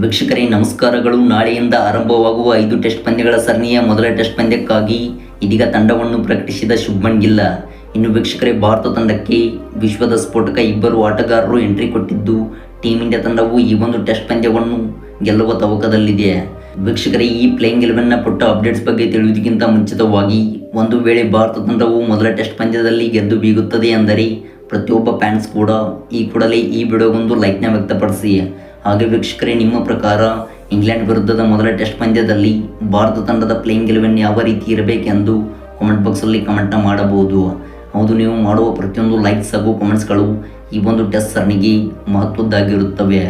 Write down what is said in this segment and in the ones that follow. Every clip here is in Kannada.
ವೀಕ್ಷಕರೇ, ನಮಸ್ಕಾರಗಳು. ನಾಳೆಯಿಂದ ಆರಂಭವಾಗುವ ಐದು ಟೆಸ್ಟ್ ಪಂದ್ಯಗಳ ಸರಣಿಯ ಮೊದಲ ಟೆಸ್ಟ್ ಪಂದ್ಯಕ್ಕಾಗಿ ಇದೀಗ ತಂಡವನ್ನು ಪ್ರಕಟಿಸಿದ ಶುಭ್ಮನ್ ಗಿಲ್ಲ. ಇನ್ನು ವೀಕ್ಷಕರೇ, ಭಾರತ ತಂಡಕ್ಕೆ ವಿಶ್ವದ ಸ್ಫೋಟಕ ಇಬ್ಬರು ಆಟಗಾರರು ಎಂಟ್ರಿ ಕೊಟ್ಟಿದ್ದು ಟೀಮ್ ಇಂಡಿಯಾ ತಂಡವು ಈ ಒಂದು ಟೆಸ್ಟ್ ಪಂದ್ಯವನ್ನು ಗೆಲ್ಲುವ ತವಕದಲ್ಲಿದೆ. ವೀಕ್ಷಕರೇ, ಈ ಪ್ಲೇಯಿಂಗ್ ಗೆಲುವಿನ ಪುಟ್ಟ ಅಪ್ಡೇಟ್ಸ್ ಬಗ್ಗೆ ತಿಳಿಯುವುದಕ್ಕಿಂತ ಮುಂಚಿತವಾಗಿ ಒಂದು ವೇಳೆ ಭಾರತ ತಂಡವು ಮೊದಲ ಟೆಸ್ಟ್ ಪಂದ್ಯದಲ್ಲಿ ಗೆದ್ದು ಬೀಗುತ್ತದೆ ಅಂದರೆ ಪ್ರತಿಯೊಬ್ಬ ಫ್ಯಾನ್ಸ್ ಕೂಡ ಈ ಕೂಡಲೇ ಈ ವಿಡಿಯೋಗೊಂದು ಲೈಕ್ನ ವ್ಯಕ್ತಪಡಿಸಿ. ಹಾಗೆ ವೀಕ್ಷಕರೇ, ನಿಮ್ಮ ಪ್ರಕಾರ ಇಂಗ್ಲೆಂಡ್ ವಿರುದ್ಧದ ಮೊದಲ ಟೆಸ್ಟ್ ಪಂದ್ಯದಲ್ಲಿ ಭಾರತ ತಂಡದ ಪ್ಲೇಯಿಂಗ್ ಗೆಲುವನ್ನು ಯಾವ ರೀತಿ ಇರಬೇಕೆಂದು ಕಾಮೆಂಟ್ ಬಾಕ್ಸಲ್ಲಿ ಕಮೆಂಟ್ನ ಮಾಡಬಹುದು. ಹೌದು, ನೀವು ಮಾಡುವ ಪ್ರತಿಯೊಂದು ಲೈಕ್ಸ್ ಹಾಗೂ ಕಮೆಂಟ್ಸ್ಗಳು ಈ ಒಂದು ಟೆಸ್ಟ್ ಸರಣಿಗೆ ಮಹತ್ವದ್ದಾಗಿರುತ್ತವೆ.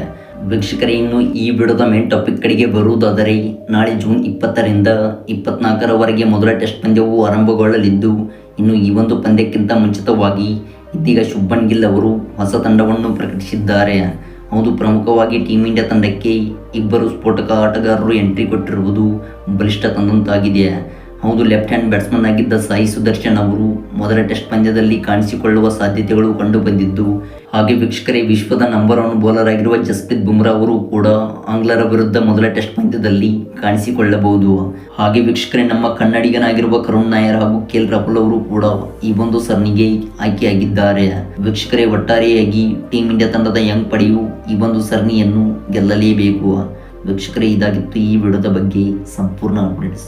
ವೀಕ್ಷಕರೇ, ಇನ್ನು ಈ ವಿಡಿಯೋದ ಮೇನ್ ಟಾಪಿಕ್ ಕಡೆಗೆ ಬರುವುದಾದರೆ, ನಾಳೆ ಜೂನ್ ಇಪ್ಪತ್ತರಿಂದ ಇಪ್ಪತ್ನಾಲ್ಕರವರೆಗೆ ಮೊದಲ ಟೆಸ್ಟ್ ಪಂದ್ಯವು ಆರಂಭಗೊಳ್ಳಲಿದ್ದು, ಇನ್ನು ಈ ಒಂದು ಪಂದ್ಯಕ್ಕಿಂತ ಮುಂಚಿತವಾಗಿ ಇದೀಗ ಶುಭನ್ ಗಿಲ್ ಅವರು ಹೊಸ ತಂಡವನ್ನು ಪ್ರಕಟಿಸಿದ್ದಾರೆ. ಹೌದು ಪ್ರಮುಖವಾಗಿ ಟೀಮ್ ಇಂಡಿಯಾ ತಂಡಕ್ಕೆ ಇಬ್ಬರು ಸ್ಫೋಟಕ ಆಟಗಾರರು ಎಂಟ್ರಿ ಕೊಟ್ಟಿರುವುದು ಬಲಿಷ್ಠ ತಂದಂತಾಗಿದೆ. ಹೌದು ಲೆಫ್ಟ್ ಹ್ಯಾಂಡ್ ಬ್ಯಾಟ್ಸ್ಮನ್ ಆಗಿದ್ದ ಸಾಯಿ ಸುದರ್ಶನ್ ಅವರು ಮೊದಲ ಟೆಸ್ಟ್ ಪಂದ್ಯದಲ್ಲಿ ಕಾಣಿಸಿಕೊಳ್ಳುವ ಸಾಧ್ಯತೆಗಳು ಕಂಡು ಬಂದಿದ್ದು ಹಾಗೆ ವೀಕ್ಷಕರೇ, ವಿಶ್ವದ ನಂಬರ್ ಒನ್ ಬೌಲರ್ ಆಗಿರುವ ಜಸ್ಪ್ರೀತ್ ಬುಮ್ರಾ ಅವರು ಕೂಡ ಆಂಗ್ಲರ ವಿರುದ್ಧ ಮೊದಲ ಟೆಸ್ಟ್ ಪಂದ್ಯದಲ್ಲಿ ಕಾಣಿಸಿಕೊಳ್ಳಬಹುದು. ಹಾಗೆ ವೀಕ್ಷಕರೇ, ನಮ್ಮ ಕನ್ನಡಿಗನಾಗಿರುವ ಕರುಣ್ ನಾಯರ್ ಹಾಗೂ ಕೆಲ್ ರಾಹುಲ್ ಅವರು ಕೂಡ ಈ ಒಂದು ಸರಣಿಗೆ ಆಯ್ಕೆಯಾಗಿದ್ದಾರೆ. ವೀಕ್ಷಕರೇ, ಒಟ್ಟಾರೆಯಾಗಿ ಟೀಮ್ ಇಂಡಿಯಾ ತಂಡದ ಯಂಗ್ ಪಡೆಯು ಈ ಒಂದು ಸರಣಿಯನ್ನು ಗೆಲ್ಲಲೇಬೇಕು. ವೀಕ್ಷಕರೇ, ಇದಾಗಿತ್ತು ಈ ವಿಡಿಯೋದ ಬಗ್ಗೆ ಸಂಪೂರ್ಣ ಅಪ್ಡೇಟ್ಸ್